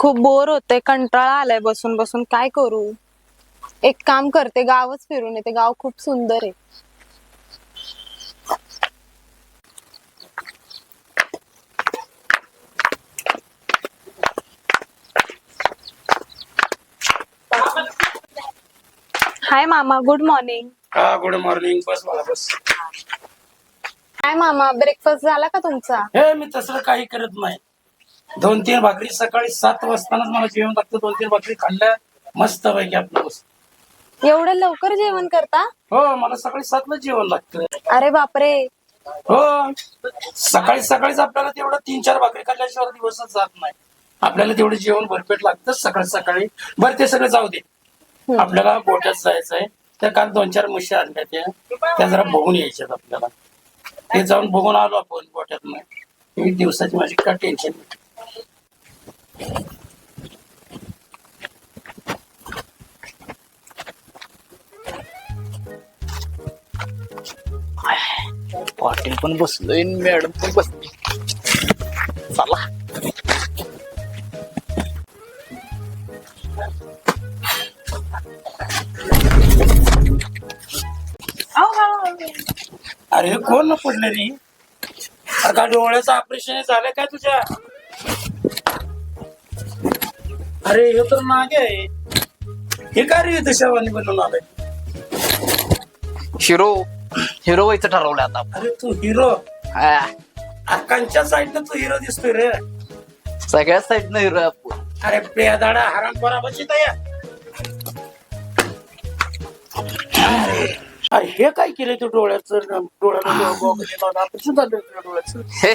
खूप बोर होते कंटाळा आलाय बसून बसून. काय करू? एक काम करते गावच फिरून येते. गाव खूप सुंदर आहे. हाय मामा. गुड मॉर्निंग हा गुड मॉर्निंग बस मला बस. हाय मामा. ब्रेकफास्ट झाला का तुमचा? हे मी तसं काही करत नाही. दोन तीन भाकरी सकाळी सात वाजतानाच मला जेवण लागतं. दोन तीन भाकरी खाल्ल्या मस्त पैकी आपलं एवढं लवकर जेवण करता? हो मला सकाळी सातला जेवण लागतं. अरे बापरे. हो सकाळी सकाळीच आपल्याला तेवढं तीन चार भाकरी खाल्ल्याशिवाय दिवसच जात नाही. आपल्याला तेवढं जेवण भरपेट लागतं सकाळी सकाळी. बरं ते सगळं जाऊ दे. आपल्याला गोट्यात जायचंय त्या काल दोन चार म्हशी आणल्या त्या. त्या जरा बघून यायच्यात आपल्याला. ते जाऊन बघून आलो आपण गोट्यात मी दिवसाची माझी का टेन्शन पाटील पण बसलोय मॅडम पण बसली. चला. अरे कोण पडलं रे. अरे का डोळ्याचं ऑपरेशन झालं काय तुझ्या? अरे हे तर मागे आहे. हे काय रे दशावानी बनवून आलंय? हिरो हिरो व्हायचं ठरवलं आता. अरे तू हिरो. हा, अक्कांच्या साईडनं तू हिरो दिसतोय रे. सगळ्या साईडनं हिरो आहे आपण. अरे पेदाडा हराम आहे अरे हे काय केलंय तू डोळ्याचं? डोळ्याला ऑपरेशन झालं तुझ्या डोळ्याचं? हे.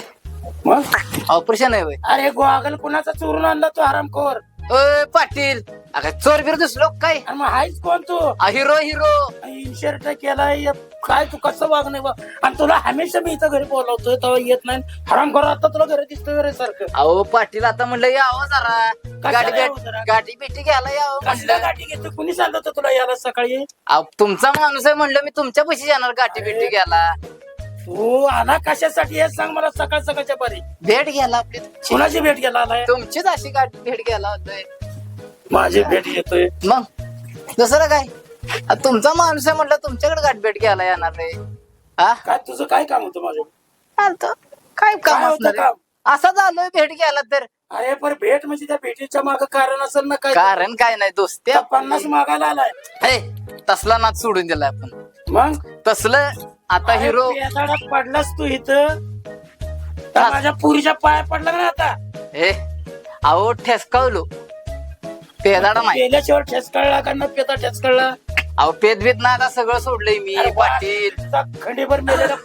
मग? ऑपरेशन आहे होय. अरे गोगल कुणाचा चोरून आणला तू हरामखोर पाटील. अगं चोर बिर दिसलो काय? आणि मग हायच कोण तू? Hero hero. इन्शर्ट केलाय. काय तू कसं वाग नाही बा आणि तुला हमेशा मी इथं घरी बोलवतोय तेव्हा येत नाही. हराम आता तुला घरी दिसतोय रे सारखं. अहो पाटील आता म्हणलं यावं जरा. गाडी यावं भेट जरा? गाडी भेटी घ्यायला यावं कसल्या म्हणलं. गाठी घेतो कुणी सांगत होतं तुला याला सकाळी? अहो, तुमचा माणूस आहे म्हणलं मी तुमच्या पैसे जाणार गाठी भेटी घ्यायला. तू आला कशासाठी हे सांग मला सकाळ सकाळच्या परी. भेट घ्यायला आपली कुणाची भेट घ्यायला आलाय? तुमचीच अशी गाठी भेट घ्यायला होतोय. माझी भेट येतोय मग दुसरं काय? आ, तुमचा माणूस आहे म्हटलं तुमच्याकडे गाठ भेट घ्यायला येणार रे हा? काय तुझं काय काम होतं माझं? आलतो काय काम काय होतं असणार? आहे? असं झालोय भेट घ्यायला तर. अरे पण भेट म्हणजे त्या भेटीच्या माग कारण असेल ना काय? कारण काय नाही दोस्ती त्या पन्नास मागायला आलाय. हे तसला नाच सोडून दिला आपण. मग? तसलं आता हिरो पडलास तू इथं. तर माझ्या पुरीच्या पाया पडला ना आता? हे अहो ठेसकावलो. पेदाडा नाही पेल्याशिवाय ठेस कळला का न पेता ठेस कळला अहो पेद बीत नाही आता सगळं सोडलंय मी पाटील. खंडीभर मेलेला.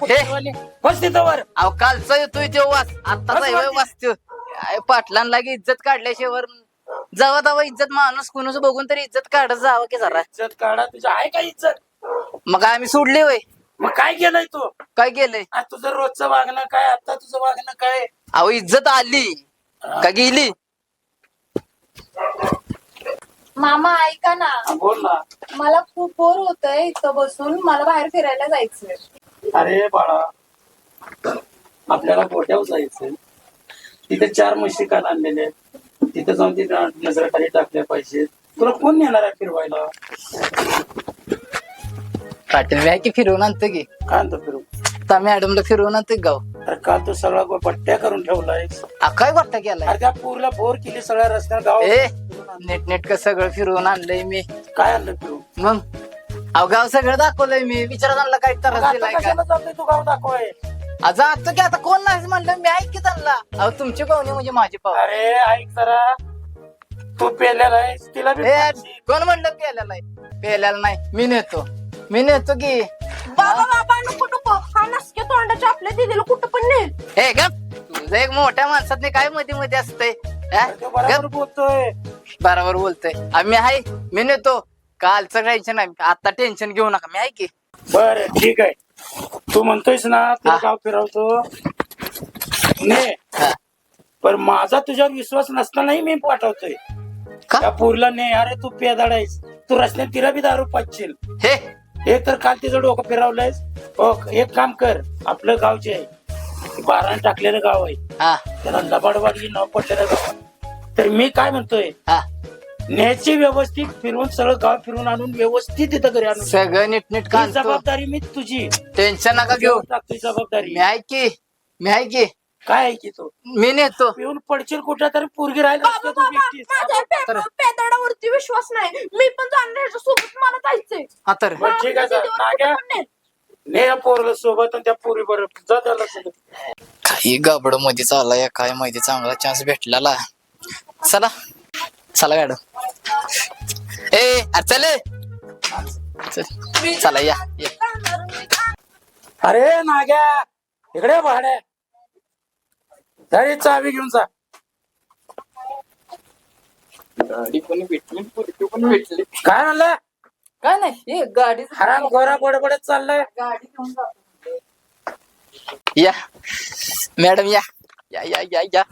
बस तिथं वर. अहो कालचा येतोय तो वास. वरती. वाचतो काय पाटलांना लागे इज्जत काढल्याशिवाय जावा जावा इज्जत माणूस कुणाच बघून तरी इज्जत काढत जावं की जरा. इज्जत काढा तुझ्या आहे का इज्जत? मग आम्ही सोडले होय. मग काय केलंय तू? काय केलंय? आज तुझं रोजचं वागणं काय? आता तुझं वागणं काय? अहो इज्जत आली. का गेली? मामा ऐका ना. हा, बोल ना. मला खूप बोर होतंय इथं बसून. मला बाहेर फिरायला जायचंय. अरे बाळा. आपल्याला गोट्यावर जायचं तिथे चार म्हशी काल आणलेले आहेत. तिथे जाऊन तिथे नजराखाली टाकल्या पाहिजे तुला कोण नेणार आहे फिरवायला? पाटील मी आहे की फिरवून आणतो की? काय आणतो फिरू आता मॅडमला फिरवून आणतो की गाव? अरे काल तू सगळा गो- पट्ट्या करून ठेवलाय आ, काय वाटतं केलाय? अरे त्या पूरला बोर केली सगळ्या रस्त्यावर गाव ए नेट नेटक सगळं फिरवून आणलंय मी. काय आणलं फिरू मग? अहो गाव सगळं दाखवलंय मी. विचारात आणला काय त्रास आता दिलाय का? तू गाव दाखवाय? आ, जातो की आता. कोण नाही म्हणलं? मी ऐक की त्यांना. अहो तुमची पाहुणे म्हणजे माझी पाहुणे. अरे ऐक जरा. तू पेलेला आहेस तिला बी ए, पाहिजे. कोण म्हणलं प्यायला नाही प्यायला नाही. मी नेतो. मी नेतो की. बाबा बाबा नको नको. हा नसके तोंडाच्या आपल्या दिदीला कुठं पण नेल. हे ग तुझं एक मोठ्या माणसात काय मध्ये मध्ये असतंय? हा? तो बरोबर गप. बोलतोय. बरोबर बोलतोय. आम्ही आहे मी नेतो कालचं टेन्शन आहे आता टेन्शन घेऊ नका. मी आहे की. बर ठीक आहे. तू म्हणतोयस ना तुला हा. गाव फिरवतो. ने. हा. पण माझा तुझ्यावर विश्वास नसतानाही मी पाठवतोय. का? त्या पूरला ने अरे तू पेदाड आहेस तू रस्त्यात तिला बी दारू पाचशील. हे. हे तर काल तिचं डोकं फिरवलंयस. हो एक काम कर आपलं गावचे आहे बाराने टाकलेलं गाव आहे हा. त्याला लबाडवाडी नाव पडलेलं गाव. तर मी काय म्हणतोय? हा. न्यायची व्यवस्थित फिरवून सगळं गाव फिरून आणून व्यवस्थित तिथं घरी आणून सगळं नीटनीट ही काढतो जबाबदारी मी तुझी. टेन्शन नका घेऊ. टाकतोय जबाबदारी. मी आहे की मी आहे की. काय आहे की तो? मी नेतो. पिऊन पडशील कुठं तरी पोरगी राहिली असते तू एकटीच. तर- पेदडावरती विश्वास नाही. मी पण जाणार ह्याच्यासोबत मला जायचंय. हा तर बरं, ठीक आहे जा. नाग्या ने या पोरला सोबत आणि त्या पोरी बरोबर जा त्याला सोबत. काही गाबडमध्ये चाललाय काय माहिती चांगला चान्स भेटलेला. चला. चला गाड ए अरे चल ए. चल. चला या या. अरे नाग्या. इकडे भाड्या. तरी चावी घेऊन जा. गाडी पण भेटली? पण भेटली? काय म्हणलं? काय नाही हे गाडी हराम गोरा बडबडत चाललंय. गाडी घेऊन जातो. या. मॅडम या. या या या या.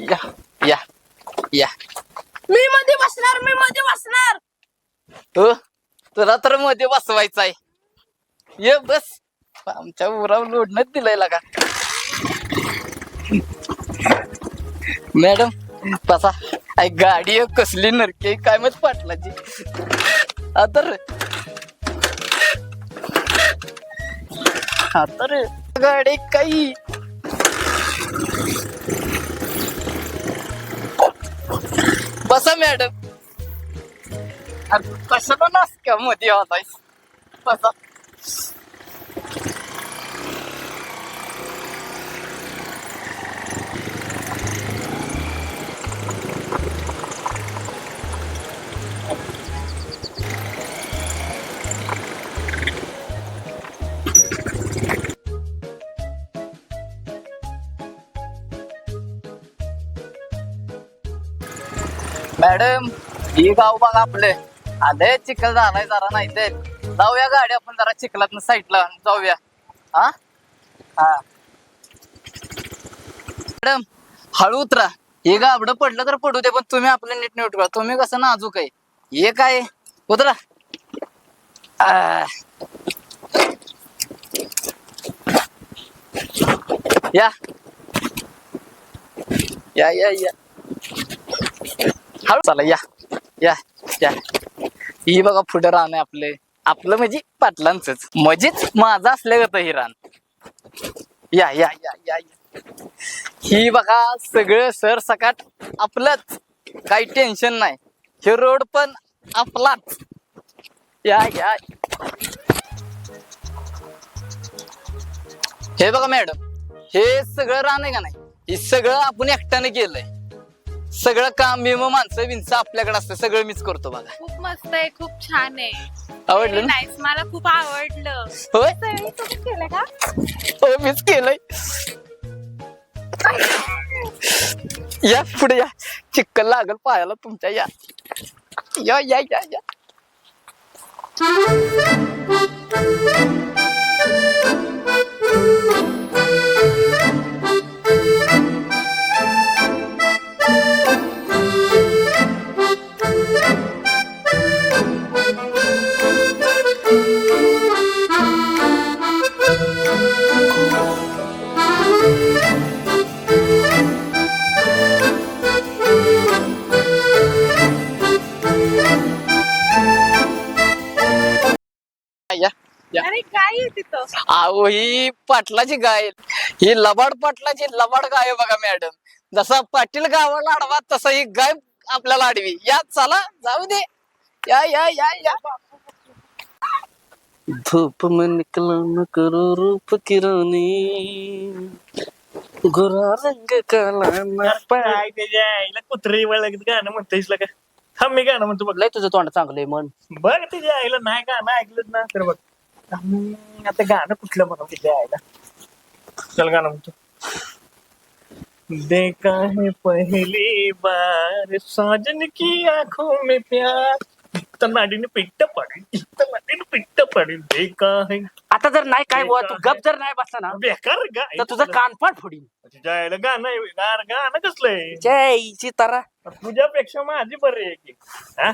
या या या. मी मध्ये बसणार मी मध्ये बसणार. हो तुला तर मध्ये बसवायचं आहे ये बस. आमच्या उरावर लोडणंच दिलंय लागा. मॅडम बसा. आई गाडी एक कसली नरकी आहे, काय मत पाटलाची. आता आता रे. गाडी काही. बसा मॅडम. अरे कशाला का मध्ये होतायस बसा. मॅडम ही गाव बघा आपले. आले चिखल झालाय जरा नाही ते जाऊया गाडी आपण जरा चिखलात साईडला जाऊया. हा? हा. मॅडम हळू उतरा. हे गाबड पडलं तर पडू दे पण तुम्ही आपलं नीट नीट करा तुम्ही कसं नाजूक आहे? हे काय? उतरा. या. या या या. हळू चला या या या. ही बघा पुढे रान आहे आपले. आपलं म्हणजे पाटलांच मजेच माझं असल्यागत ही रान. या या या या या. ही बघा सगळं सर सकाट आपलंच. काही टेन्शन नाही. हे रोड पण आपलाच. या या. हे बघा मॅडम हे सगळं रान आहे का नाही? हे सगळं आपण एकट्याने केलंय. सगळं काम मिम माणसं बिनचं आपल्याकडे असतं. सगळं मीच करतो बघा. खूप मस्त आहे खूप छान आहे. आवडलं ना? नाईस मला खूप आवडलं. होय? सगळी तुम्ही केलं का? हो मीच केलंय. या पुढे या. चिक्कल लागल पायाला तुमच्या. या. या या या या. पाटलाची गाय. ही लबाड पाटलाची लबाड गाय आहे बघा मॅडम जसा पाटील गावाला अडवा तसा ही गाय आपल्याला अडवी या चला जाऊ दे. या या या या. धूप में निकला न करो रूप की रानी गोरा रंग काला न कुत्रे लागत गाणं म्हणतेस का हा मी गाणं म्हणतो बघ. लय तुझं तोंड चांगलंय मन बघ त्याच्या आईला नाही गाणं ऐकलंच ना तर बघ. हम्म, आता गाणं कुठलं म्हणू चल गाणं म्हणतो. देखा है पहली बार साजन की आंखों में प्यार. तर नाडीने पिट्ट पडेल तर नाडीने पिट्ट पडेल. देखा है आता जर नाही काय बुवा तू गप जर नाही बसला ना बेकार गाय. तर तुझं कानपाट फोडीन. आईला गाणं आहे गाणं गाणं कसलंय जय तारा तुझ्यापेक्षा माझी बरी आहे की. हा?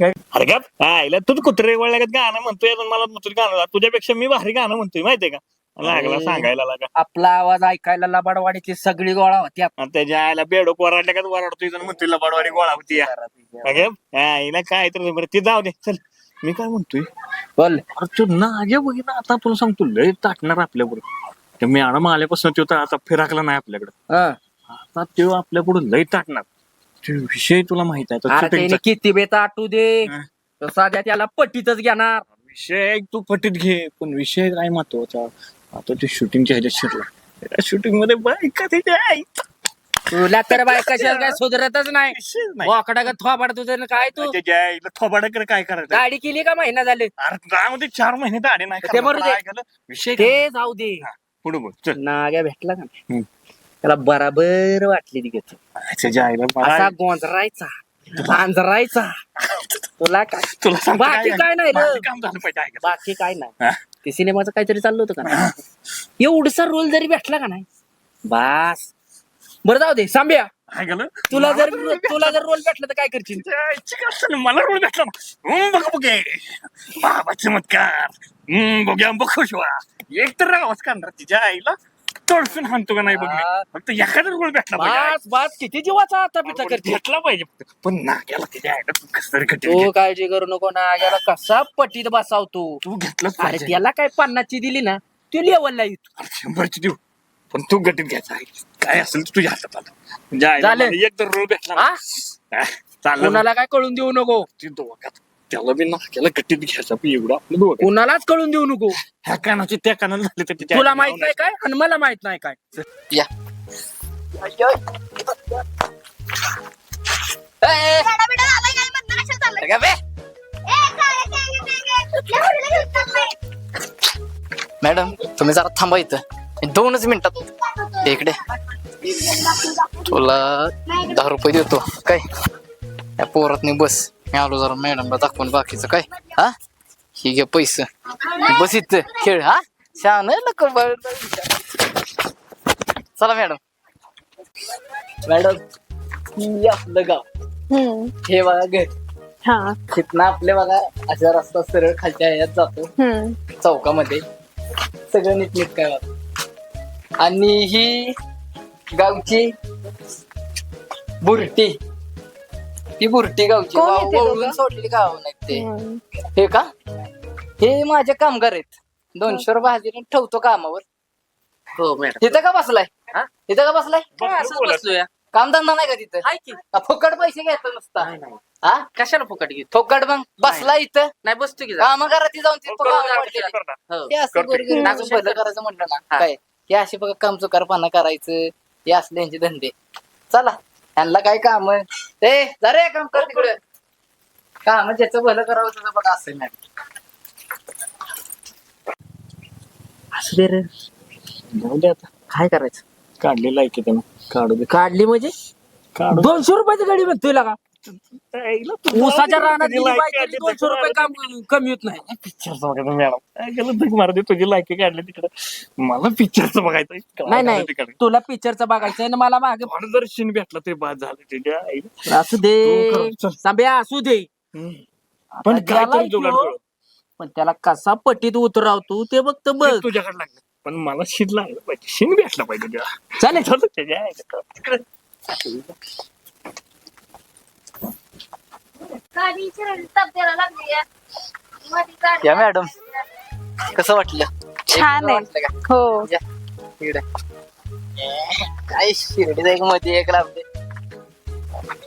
काय? अरे का आईला तू कुत्रे वळल्यागत गाणं म्हणतोय आणि मला तुझं गाणं तुझ्यापेक्षा मी भारी गाणं म्हणतोय माहितीये का? लागला सांगायला लागा. आपला आवाज ऐकायला लबाडवाडीची सगळी गोळा होती आणि त्याच्या आईला बेडोक वराडल्या का वराडतोय जण म्हणतोय लबाडवाडी गोळा होती या. अगे आईला काय तर बरं ते जाऊ दे चल. मी काय म्हणतोय? बोल. अरे तू नागे बघितलं आता आपण सांगतो लय टाकणार आपल्याबरोबर ते मॅडम आल्यापासून तो तर आता फिराकला नाही आपल्याकडे. हं. आता तो आपल्याकडून लय टाकणार तो विषय तुला माहीत आहे तो अरे shooting त्याने चा. किती बेता आटू दे. हं. तो साध्या त्याला पट्टीतच घेणार. विषय तू पटीत घे पण विषय काय महत्त्वाचा. आता ते शूटिंगच्या ह्याच्यात शिरला. शूटिंगमध्ये बायका त्याच्या तुला तर बाय कशाला काय सुधरतच नाही. विषयच नाही. वाकडा का थोबाड तुझं काय तू? त्याच्या आईला थोबाडाकडे काय करायचं? गाडी केली का महिना झाले? अरे चार महिने तर नाही ते करणार. मरू दे. काय झालं? विषय ते जाऊ दे. पुढे बोल. चल. नाग्या भेटला का? नाही? त्याला बराबर वाटली घेतो त्याच्या आईला मला- असा गोंजरायचा आंजरायचा तुला काय तुला सांगतो बाकी काय नाही रे. माझं काम झालं पाहिजे ऐका. बाकी काय हा? नाही ते सिनेमाचं काहीतरी चाललं होतं का नाही? एवढसा रोल जरी भेटला का नाही? बास. बरं जाऊ दे सांभ्या? तुला जर तुला जर रोल भेटला तर काय करशील? त्या आईची काय असेल? मला रोल भेटला ना. हम्म, बघ बघे बाबा चमत्कार. हम्म, बघ्या बखुशवा एक तर आवाज काढणार तिच्या आईला तडसून हाणतो का नाही बघ मी. हा. फक्त एखादा रोल भेटला पाहिजे बास बास किती जीवाचा आता पिता आपण करते भेटला पाहिजे फक्त. पण नाक्याला तिच्या आईला तू कसं तरी कठीण तू. काळजी करू नको ना याला कसा पटीत बसावतो तू घेतलंच अरे पाहिजे त्याला काय पन्नासची दिली ना तू लेवलला येतो अरे, शंभरची देऊ पण तू गटीत घ्यायचा आहे काय असेल ते तुझ्या हातात आलं म्हणजे आईला झालं. मला एक तर रोल भेटला. हा? हा, चाललं कुणाला काय कळून देऊ नको ती दोघात त्याला बी नाक्याला गटीत घ्यायचा पण एवढं आपलं दोघं कुणालाच कळून देऊ नको ह्या कानाची त्या कानाला झाले तर तिच्या तुला माहीत नाही काय आणि मला माहीत नाही काय या ए, बेटा बेटा आलाय काय म्हणणार कशाला चाललंय? का बे? ए, काय, काय, काय, काय? कुठल्या होडीला घेऊन चाललंय? मॅडम तुम्ही जरा थांबा इथं मी दोनच मिनिटात इकडे तुला दहा रुपये देतो काय या पोरातनी बस मी आलो जरा मॅडमला दाखवून बाकीचं काय. हा? ही घे पैसे. बस इथं खेळ हा? छान बळ- चला मॅडम. मॅडम ही आपलं गाव. हम्म. हे बघा घर. हा. तिथनं आपले बघा अशा रस्ता सरळ खालच्या ह्याच्यात जातो. हम्म. चौकामध्ये. सगळं नीटनीट काय वाटत आणि ही गावची बुरटी. ही बुरटी गावची कोण वाव-? सोडलेली गाव नाही ते. हम्म. हे का? हे माझे कामगार आहेत. दोनशे रुपये हजेरी ठेवतो कामावर. हो मॅडम. इथं का बसलाय? हा? इथं का बसलाय? असंच बसलोय. कामधंदा नाही का तिथं? हाय की. का फुकट पैसे घ्यायचं नुसता. नाही, नाही. हा? कशाला फुकट घेत फुकट मग बसला इथं. नाही बसतो की जरा. काम जाऊन तिथं कामं पडलेली. हो. असं. गोरगरिबाचं हम्म. भलं करायचं म्हटलं ना. हा. काय? हे असे बघा काम चुकारपणा करायचं. हे असले यांचे धंदे. चला. यांना काय काम ते जरा काम कर तिकडे. काम ज्याचं भलं करावं त्याचं बघा असं नाही असू दे रे. जाऊ दे आता. काय करायचं? काढलेला आहे की त्यानं? काढू दे. काढली म्हणजे? काढू दोनशे रुपयाची गाडी म्हणतोय का ऊसाच्या रानात गेली बाई तरी दोनशे रुपये काम कमी होत नाही. पिक्चरचं बघायचं मॅडम काय केलं दे तुझी लायकी काढली तिकडे. मला पिक्चरचं बघायचं नाही झालं नाही तिकडे. तुला पिक्चरचं बघायचंय ना मला मागे दर्शन भेटला ते बाद झालं तुझ्या आईला असू दे. चल. असू दे. हम्म. पण आता काय ज्याला तरी जुगाड इथं- करू. पण त्याला कसा पटीत उतरावतो ते बघत बघ ते तुझ्याकडे लागलं. पण मला शिन लागलं पाहिजे. शिन भेटला पाहिजे तुझ्या. चालेल. चल, त्याच्या आईला. तिकडे. गाडी शिरायला ताप द्यायला लागली आहे. मध्ये गाडी- या मॅडम. कसं वाटलं? छान आहे. वाटलं का? हो. या, इकडे. काय शिर्डीत एक मध्ये एक लाभले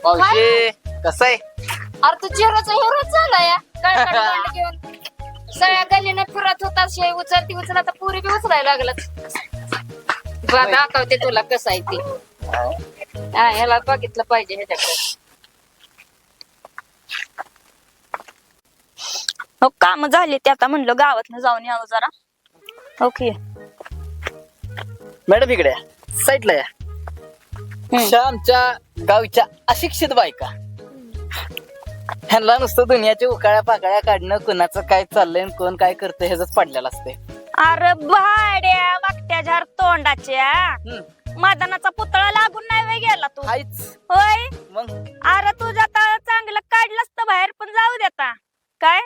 मावशी कसं आहे? अरे तू झिरोचा हिरोच झाला या गळगड मांड घेऊन. सगळ्या गलीनं फिरत होता शे उचलती उचल आता पुरी बी उचलायला लागलं बा दाखवते तुला कसं आहे ते. हा ह्याला बघितलं पाहिजे ह्याच्याकडे. हो काम झाले ते आता म्हणलं गावातनं जाऊन यावं जरा. ओके मॅडम इकडे साईडला या. अशा आमच्या गावच्या अशिक्षित बायका. ह्यांना नुसतं दुनियाच्या उकाळ्या पाकाळ्या काढणं कोणाचं काय चाललंय आणि कोण काय करतंय ह्याच पडलेलं असते अरे भाड्या वाकट्या झार तोंडाच्या. मदानाचा पुतळा लागून नाही वे गेला तू? हायच. होय? मग? अरे तुझ्या आता चांगलं काढलं असतं बाहेर पण जाऊ देता काय?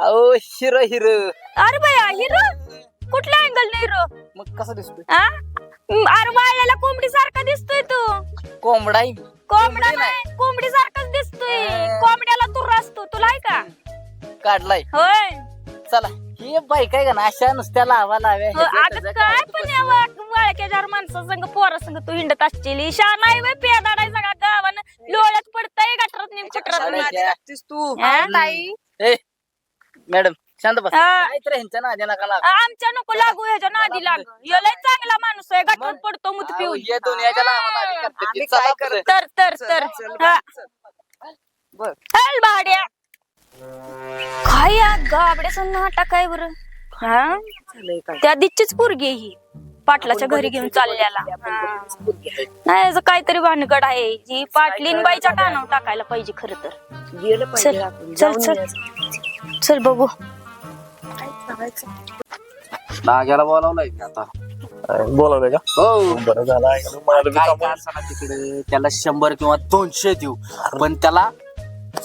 अहो हिरो हिरो. अरे बया हिरो? कुठल्या अँगल नाही रो मग कसं दिसतोय? हा? म, अरे वाळलेला कोंबडी सारखा दिसतोय तू. कोंबडा आहे. कोंबडा नाही कोंबडी सारखाच दिसतोय. कोंबड्याला तुरा असतो तुला आहे का? काढलाय. होय. चला हे बाईक आहे का ना अशा नुसत्या लावा लाव्या. हो, ह्याच्या अगं त्याच्या काय पण बसल्या. या वा- वाळक्या चार माणसा संग पोरा संग तू हिंडत असतील शा नाही बाई पेदाडाय सगळा गावानं. लोळ्यात पडतंय गटरात नेम तू. हा? ताई ए मॅडम शांत बस. हा. ह्यांच्या नादी नका लागू. आमच्या नको लागू ह्याच्या नादी लाग. लय चांगला माणूस आहे गटरात पडतो मुत अहो, पिऊन. हे दुनियाच्या नावानं करते. आम्ही चला काय पुढे. तर तर तर. हा. चल. भाड्या. काय या गाबड्याचं नाटक काय बरं. हा? त्या दिच्छीच पोरगी आहे ही. पाटलाच्या घरी घेऊन चालल्याला. हा. नाही याचं काहीतरी भानगड आहे. ही पाटलीन बाईच्या कानावर टाकायला पाहिजे खर तर. चल चल चल. चल बघू. नाग्याला बोलावलंय का आता. बोलावलंय का? हो. बरं झालं ऐकलं. मला बी काय तिकडे? त्याला शंभर किंवा दोनशे देऊ. पण त्याला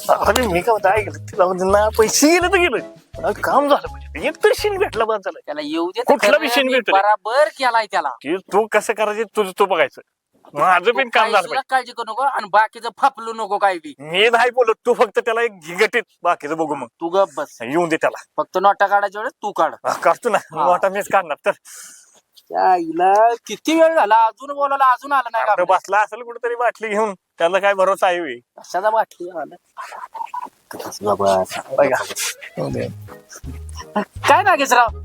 अरे मी काय म्हणतो ऐकलं तिला म्हणजे ना पैसे गेले तर गेले. पण काम झालं म्हणजे. एक तर शिन भेटला बस झालं. त्याला येऊ दे कुठला विषय मी भेटतो? बराबर केलाय त्याला. की तू कसं करायचं तुझं तू बघायचं. माझं पण काम झालं काळजी करू नको आणि बाकीचं फापलू नको काय बी. मी नाही बोलत तू फक्त त्याला एक घिगटीत बाकीचं बघू मग. तू गप बस. येऊन दे त्याला. फक्त नोटा काढायच्या वेळेस तू काढ. हा, काढतो ना. हा. मोठा मीच काढणार तर. त्या आईला किती वेळ झाला? अजून बोलायला अजून आलं नाही तो बसला असेल कुठेतरी बाटली घेऊन. त्याला काय भरोसा आहे बे. कशाचा बाटली? बघा. काय नागेशराव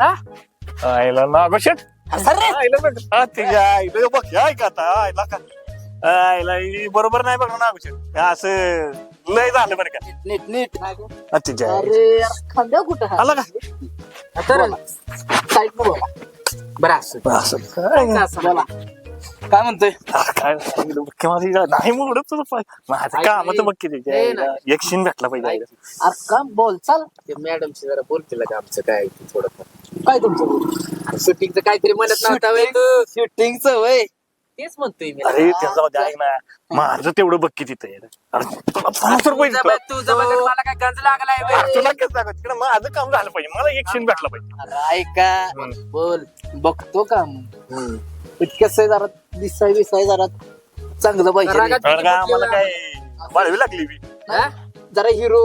हा? आईला नागो बघ हा, हे आता आईला का? आईला ही बरोबर नाही बघ शेट असं लय झालं बरं का. नीट नीट आई. अरे खांद्या कुठं आला का? तर साईड बोला. बरं असं. असं. काय असं बोला. काय म्हणतोय? काय सांगितलं माझी नाही मोडत तुझं पाय माझं काम तर बघ की तिच्या नाही. एक शिन भेटला पाहिजे. आज का बोल चाल. ते मॅडमशी जरा बोलतील का आमचं काय ते थोडं काय तुमचं शूटिंगचं काहीतरी म्हणत नव्हता तू. शूटिंगच वय. तेच म्हणतोय मी. अरे जाऊ दे, ऐक ना. माझं तेवढं बघ की तिथे. अरे तुला पन्नास रुपये देतो. बघ, मला काय गंज लागलाय. अरे तुला तिकडे माझं काम झालं पाहिजे. मला एक शिन भेटला पाहिजे. अरे ऐका. हम्म. बोल. बघतो कसं आहे जरा दिसाय दिसाय जरा चांगलं पाहिजे. रे. रागात अरे का आम्हाला काय बाळवी लागली बी हा? जरा हिरो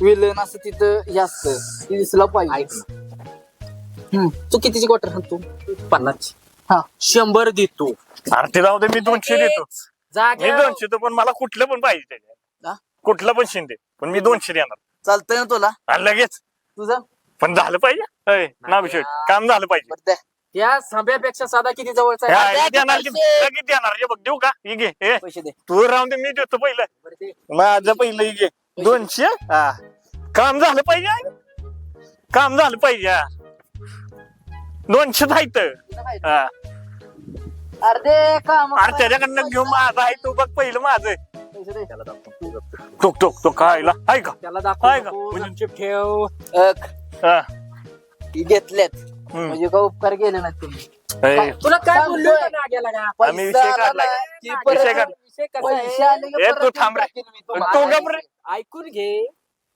विलन असं तिथं हे असतं. ते दिसलं पाहिजे. हम्म. तू कितीची क्वार्टर हाणतो पन्नास हा. शंभर देतो. अरे ते जाऊ दे मी दोनशे देतो. मी दोनशे देतो पण मला कुठलं पण पाहिजे त्याच्यात? कुठलं पण शिंदे पण मी दोनशे देणार. चालतंय ना तुला? आणि लगेच. तुझं? पण झालं पाहिजे? अय, नाभिषेक काम झालं पाहिजे. बरं द्या. या साध्यापेक्षा साधा किती जवळचा हे आहे? देणार की- लगेच देणार हे बघ देऊ का ही घे हे पैसे दे तू राहून दे मी देतो पहिलं बरं ते. माझं पहिलं ही घे दोनशे हा काम झालं पाहिजे. काम झालं पाहिजे हा. दोनशे आहेत हा. अर्धे काम अरे त्याच्याकडनं घेऊन माझं आहे तू बघ पहिलं माझं पैसे दे. टोक टोक तो कायला आहे का त्याला दाखव आहे का? नको, गपचूप ठेव हा. ती घेतल्यात. म्हणजे का उपकार केले ना तुम्ही ए, तुला काय. बोललो होतो नाग्याला का? आम्ही विषय आला काढलाय. ना, की नाग्याला परत विषय काढ. विषय कसा आहे? पैसे आले की ए, परत तू थांब रे. टाकीन मी तू तुम्हाला. गप रे. ऐकून घे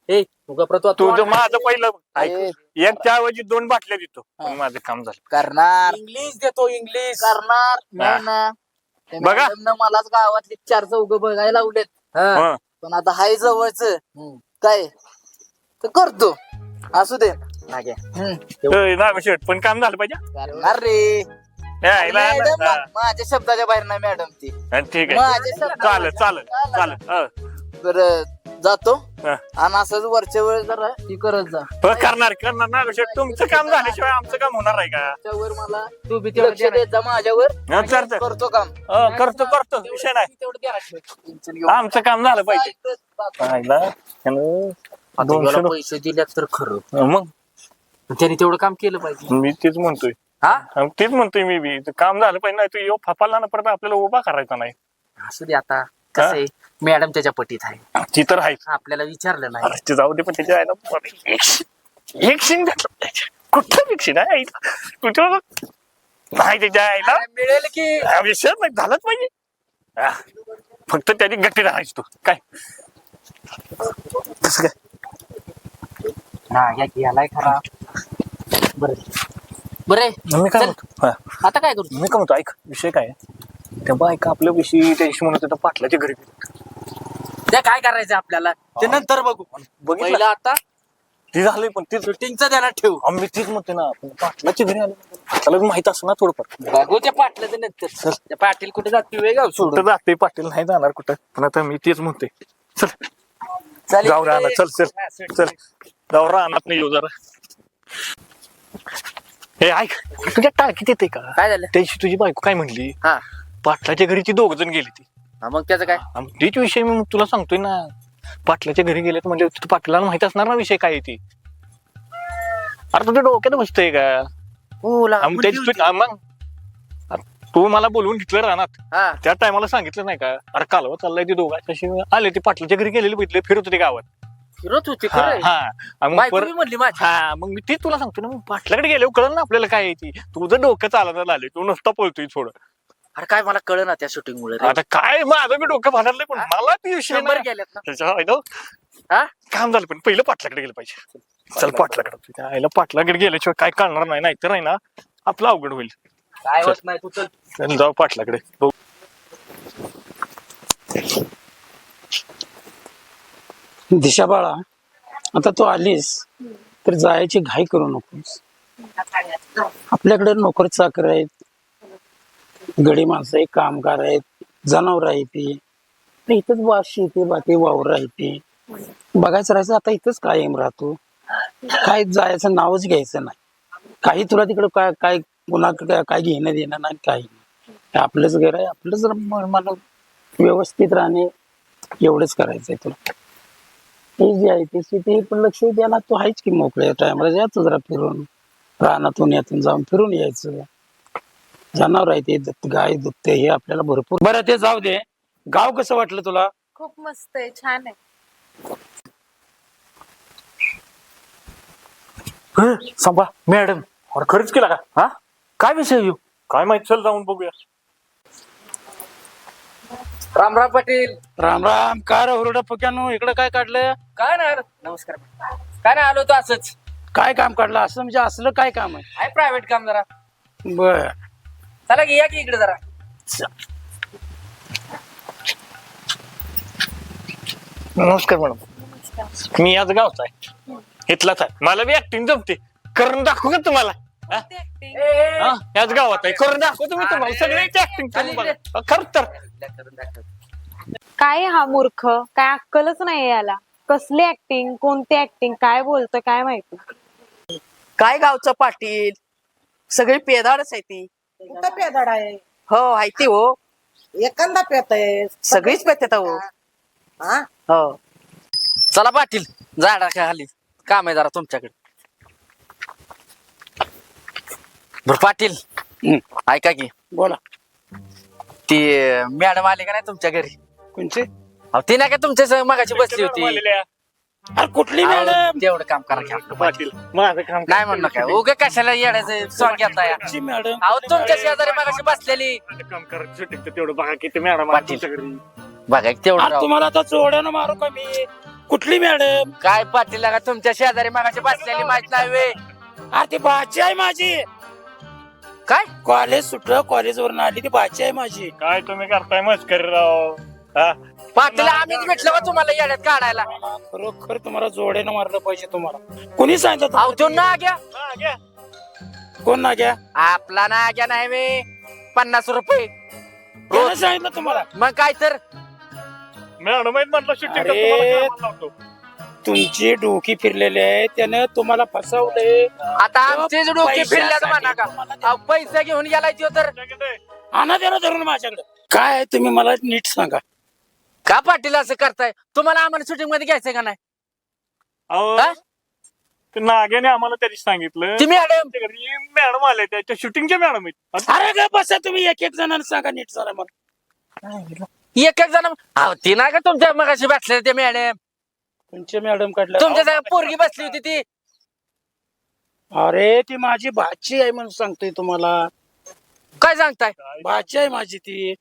हे तुझा प्रतो तुझं माझं पहिलं ऐक एक त्याऐवजी दोन बाटल्या देतो पण. माझं काम झालं करणार इंग्लिश देतो इंग्लिश करणार नाही ना त्या बघा. मलाच गावातली चार चौघ बघायला लावलेत. हं. पण आता हाय जवळच काय तर करतो असू दे नाग्या. नाही शेट पण काम झालं पाहिजे. करणार रे. ए, आईला- मॅडम हा. माझ्या शब्दाच्या बाहेर नाही मॅडम ती. हा, ठीक आहे. माझ्या शब्दाच्या चालेल चालेल चालेल हं. तर जातो. हा. आणि असंच वरच्या वेळ जरा ही करत जा. हो, करणार करणार. ना शेट तुमचं काम झाल्याशिवाय आमचं काम होणार आहे का? त्यावर मला तू बी तेवढं लक्ष देत जा माझ्यावर. हा. करतो काम. हो, करतो करतो. विषय नाही. टेन्शन घेऊ आमचं काम झालं पाहिजे. ह्यानं आता दोनशे याला रुपये- पैसे दिल्यात तर खरं. मग? त्याने तेवढं काम केलं पाहिजे. मी तेच म्हणतोय. हा? तेच म्हणतोय मी बी. काम झालं पाहिजे नाही तू येऊ फापाला ना परत आपल्याला उभा करायचा नाही. असू दे आता. कसं आहे? मॅडम त्याच्या पटीत आहे. ती तर आहेच आपल्याला विचारलं नाही. ते जाऊ दे पण त्याच्या आईला परत एक शि- एक शिंग भेटलं पाहिजे. कुठलं एक शिंग आहे आईला कुठं? नाही त्याच्या आईला. मिळेल की. हा विषय नाही झालाच पाहिजे. हा. फक्त त्याची गट्टी राहायची तू. काय? कसं काय? नाग्या गेलाय खरा. बरे. मी काय चल. म्हणतो? हा, आता काय करू? मी काय म्हणतो ऐक विषय काय आहे? त्या बायका आपल्या विषयी त्याशी म्हणत होत्या पाटलाच्या घरी त्या काय करायचं आपल्याला? ते नंतर बघू. बघितलं? पहिला आता ती झाली पण ती शूटिंगचं ध्यानात ठेवू. आम्ही तीच म्हणते ना आपण पाटलाच्या घरी आलो. त्याला बी माहीत असं ना थोडंफार. बघू त्या पाटलाचं नंतर. त्या पाटील कुठे जाते वेगाव सोडून. कुठं जाते पाटील नाही जाणार कुठं. पण आता मी तेच म्हणते चल. चालेल. जाऊ राहणार चल चल. चल. जाऊ राहणार नाही येऊ जरा. हे ऐक तुझ्या टाळकीत येते का? काय झालं? त्याची तुझी बायको काय म्हणली? हा. पाटलाच्या घरी ती दोघ जण गेली ती हा, मग त्याचं काय? तीच विषय मी तुला सांगतोय ना. पाटलाच्या घरी गेलेत म्हणजे तिथं पाटलाला माहीत असणार ना विषय काय आहे ती. अरे तुझ्या डोक्यात बसतंय का? हो ला- आम- त्याची तू- मग तू मला बोलवून घेतलं हा. त्या टायमाला सांगितलं नाही का? अरे कालवा चाललाय ते दोघं. तशी आले ते पाटलाच्या घरी गेलेले बघितले फिरत होते गावात. फिरत होती हा खरंय. हा आणि मग बायको परत- बी म्हणली माझी हा मग मी ते तुला सांगतो ना मग पाटलाकडे गेले कळलं ना आपल्याला काय आहे ती. तुझं डोकं चालत आले तू नुसता पळतोय थोडं. अरे काय मला कळ ना त्या शूटिंग मुळे रे. आता काय माझं मी डोकं भांडलं पण मला ती विषय शंभर नाही. गेल्यात ना? त्याच्या आईला हा. काम झालं पण पहिलं पाटलाकडे गेलं पाहिजे. चल पाटलाकडे तुझ्या आईला पाटलाकडे गेल्याशिवाय काय कळणार नाही नाहीतर आहे ना आपलं अवघड होईल. काय होत नाही तू चल. चल जाऊ पाटलाकडे बघू. दिशा बाळा आता तू आलीस तर जायची घाई करू नकोस. आपल्याकडे नोकर चाकर आहेत गडी माणसं आहेत कामगार आहेत जनावर आहे ती इथंच वाशी शेती बाकी वावर आहे ती बघायचं राहायचं आता इथंच कायम राहतो. काय जायचं नावच घ्यायचं नाही. काही तुला तिकडे काय काय पुन्हा काय घेणं देणं नाही काही नाही. आपलंच घर आहे आपलंच मला व्यवस्थित राहणे एवढंच करायचंय तुला. हे जे आहे ते शेती पण लक्ष द्यायला तू आहेच की मोकळ्या टायमाला जायचं जरा फिरून. रानातून यातून जाऊन फिरून यायचं. जनावर आहे ते दत्त गाय दुभते हे आपल्याला भरपूर. बरं ते जाऊ दे. गाव कसं वाटलं तुला? खूप मस्त आहे छान आहे. सांभा मॅडम खरंच केला का? हा? काय विषय येऊ काय माहीत चल जाऊन बघूया. रामराव पाटील. राम राम. का हुरडा फक्यानो? इकडे काय काढलं काय नाही नमस्कार. काय नाही आलो तो असंच. काय काम काढलं? असं म्हणजे असलं काय काम आहे? आहे प्रायव्हेट काम जरा. बर. चला की या की इकडे जरा. नमस्कार मॅडम. मी आज गावचा आहे. इथलाच आहे. मला बी ऍक्टिंग जमते. करून दाखवू का तुम्हाला? हा? हा, याच गावात आहे करून दाखवतो मी तुम्हाला. सगळ्यांची ऍक्टिंग खरं तर. काय हा मूर्ख? काय अक्कलच नाही याला. कसली ऍक्टिंग कोणती ऍक्टिंग काय बोलतोय काय माहिती? काय गावचं पाटील? सगळी पेदाडच आहे ती. कुठं पेदाड आहे? हो आहे ती हो. एखादा पेत आहे. सगळीच पेतात हो हा? हो. चला पाटील झाडा खाली. काम आहे जरा तुमच्याकडे. बर पाटील. ऐका की. बोला. ती मॅडम आली का नाही तुमच्या घरी? कोणचे? अहो, ती नाही का तुमच्या मगाशी बसली होती? अरे कुठली मॅडम? तेवढं काम करा की आपलं. पाटील माझं काम नाही म्हणणं काय उगे कशाला येण्याचं सॉंग घेताय? मॅडम? अहो तुमच्या शेजारी मगाशी बसलेली. काम शूटिंग तेवढं बघा किती मॅडम पाटील. तुमच्या घरी. बघा तेवढं अरे राव. तुम्हाला आता चोड्यानं मारू का मी? कुठली मॅडम? काय पाटील लागा तुमच्या शेजारी मगाशी बसलेली माहीत नाही वे. अरे ती भाची आहे माझी. काय? कॉलेज सुटलं कॉलेज वरून आली ती भाची आहे माझी. काय तुम्ही करताय मस्करी राव? हा? पाटील आम्हीच भेटलो का तुम्हाला येड्यात काढायला? खरोखर तुम्हाला जोड्यानं मारलं पाहिजे तुम्हाला. कोणी सांगितलं अहो तो ना घ्या हा, घ्या. कोण ना घ्या आपला ना घ्या नाही मी. पन्नास रुपये. कोणी सांगितलं तुम्हाला? मग काय तर? मॅडम आहेत म्हटलं शूटिंग अरे. तुमची डोकी फिरलेली आहे त्यानं तुम्हाला फसवले. आता आमचेच डोके फिरल्यात म्हणा का? अहो, पैसे घेऊन गेलाय तो तर. आणा त्याला धरून माझ्याकडे. काय आहे तुम्ही मला नीट सांगा. का पाटील असं करताय? तुम्हाला आम्हाला शूटिंगमध्ये घ्यायचंय का नाही? हा? ते नाग्याने आम्हाला तरी सांगितलं. ती मॅडम मॅडम आले त्याच्या शूटिंगच्या मॅडम आहेत. अरे ग बसा तुम्ही एक एक जणांना सांगा नीट जरा मला. एक एक जण अहो ती नाही का तुमच्या मगाशी बसले ते मॅडम. तुमचे मॅडम काढले तुमच्या पोरगी बसली होती ती. अरे ती माझी भाची आहे म्हणून सांगतोय तुम्हाला. काय सांगताय? भाची आहे माझी ती.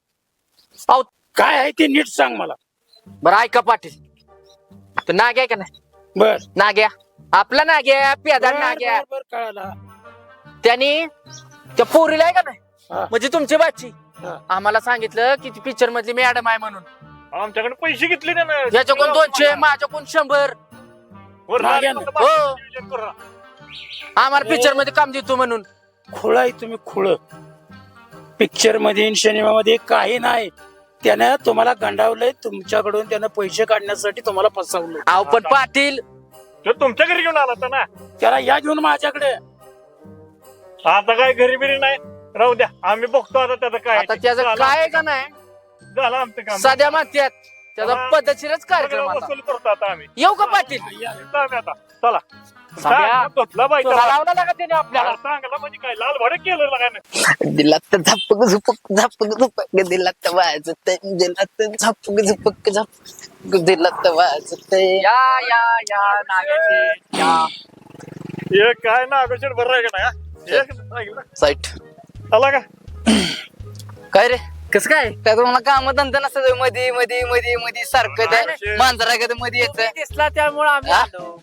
अहो काय आहे ती नीट सांग मला. बरं ऐका पाटील. तो नाग्या का नाही? बर. नाग्या आपला नाग्या बर, नाग्या बर, बर, कळाला. त्यांनी त्या पोरीला आहे का नाही? हा. म्हणजे तुमची बाची हा. आम्हाला सांगितलं की पिक्चर मधली मॅडम आहे म्हणून. आमच्याकडे पैसे घेतले त्यानं याच्याकडून दोनशे माझ्याकडून शंभर. वर मागे ना. हो. आम्हाला पिक्चरमध्ये काम देतो म्हणून. खुळ आहे तुम्ही खुळ. पिक्चरमध्ये सिनेमामध्ये काही नाही. त्यानं तुम्हाला गंडावलंय तुमच्याकडून त्यानं पैसे काढण्यासाठी तुम्हाला फसवलं अहो पण पाटील. तो तुमच्या घरी घेऊन आला होता ना. त्याला या घेऊन माझ्याकडे. आता काय घरी बिरी नाही. राहू द्या. आम्ही बघतो आता त्याचं काय. आता त्याचं काय आहे का नाही? झालं आमचं काम. साध्या मागत्यात त्याचा. पद्धतशीरच कार्यक्रम सगळं आता. वसूल करतो आता आम्ही. येऊ का पाटील? येतो आम्ही आता. चला. साध्या. काय बसला बाई तुला लावला ना का त्याने आपल्याला? चांगला म्हणजे काय लाल भडक केलं तर झपक झुपक झपक झुपक. दिलात तर तर झपक झुपक झपक. दिलात तर वाजत या या या नागाचे. या. हे काय ना अगोदर बरं आहे का नाही हा? एक ऐकलं? साईट आला का? काय रे? कस काय काय तुम्हाला काम धंदा नसतं मध्ये मध्ये मध्ये मध्ये सारखं त्या नाही. मांजरा कधी मध्ये यायचं दिसला त्यामुळे आम्ही हा? आलो.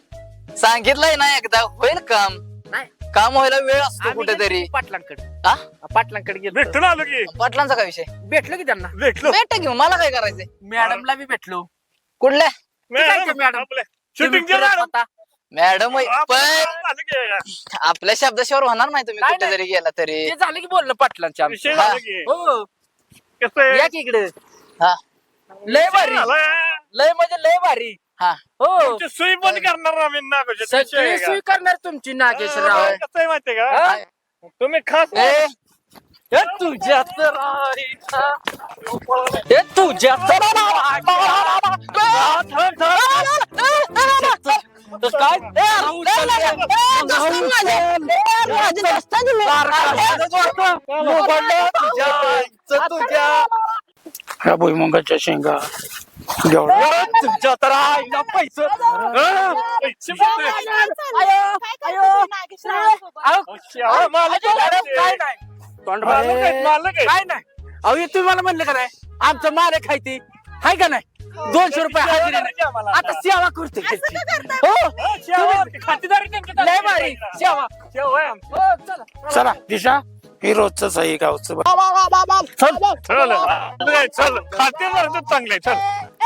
सांगितलंय ना एकदा होईल काम नाही. काम व्हायला वेळ असतो आम्ही कुठेतरी गेलो पाटलांकडे हा? पाटलांकडे गेलो भेटून आलो की पाटलांचा काय विषय भेटलो की त्यांना भेटलो भेट घेऊ मला काय करायचंय मॅडमला बी भेटलो कुठल्या काय मॅडम? शूटिंग तुम्ही फिरत होता. मॅडम पण आपल्या शब्दाशिवाय होणार नाही तुम्ही नाही, कुठे नाही. जरी गेला तरी ते झालं की बोलणं पाटलांच्या आमचं. विषय. झाला की हो कसं आहे? या की इकडे हा लय भारी झाला. लय म्हणजे लय भारी हा हो तुमची सुई बंद करणार आम्ही नागोच्या सगळी सोय करणार तुमची नागेशराव कसं आहे माहितीये का हा? तुम्ही खास ए, हे तुझ्या तर आईचा. हे तुझ्या तर तर काय ए, राहू तुझ्या ह्या भुईमुंगाच्या शेंगा. घेवडा तुझ्या तर आईला पैसे. हा? पैसे अहो, मालक आहे. काय नाही. तोंड मालक बाहेर. आहे, मालक आहे. काय नाही. अहो हे तुम्ही मला म्हणले का नाही? आमचं माल आहे खायती हाय का नाही? दोनशे रुपये हजेरी आम्हाला आता सेवा करते. हो. हा, सेवा, खातेदारी नेमकी काय? लय भारी. सेवा. सेवा आहे आमची. हो चला. चला दिशा. ही रोजच आहे गावचं चल. चल. ए, चल. खाते मरतो चांगले. चल.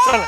चल.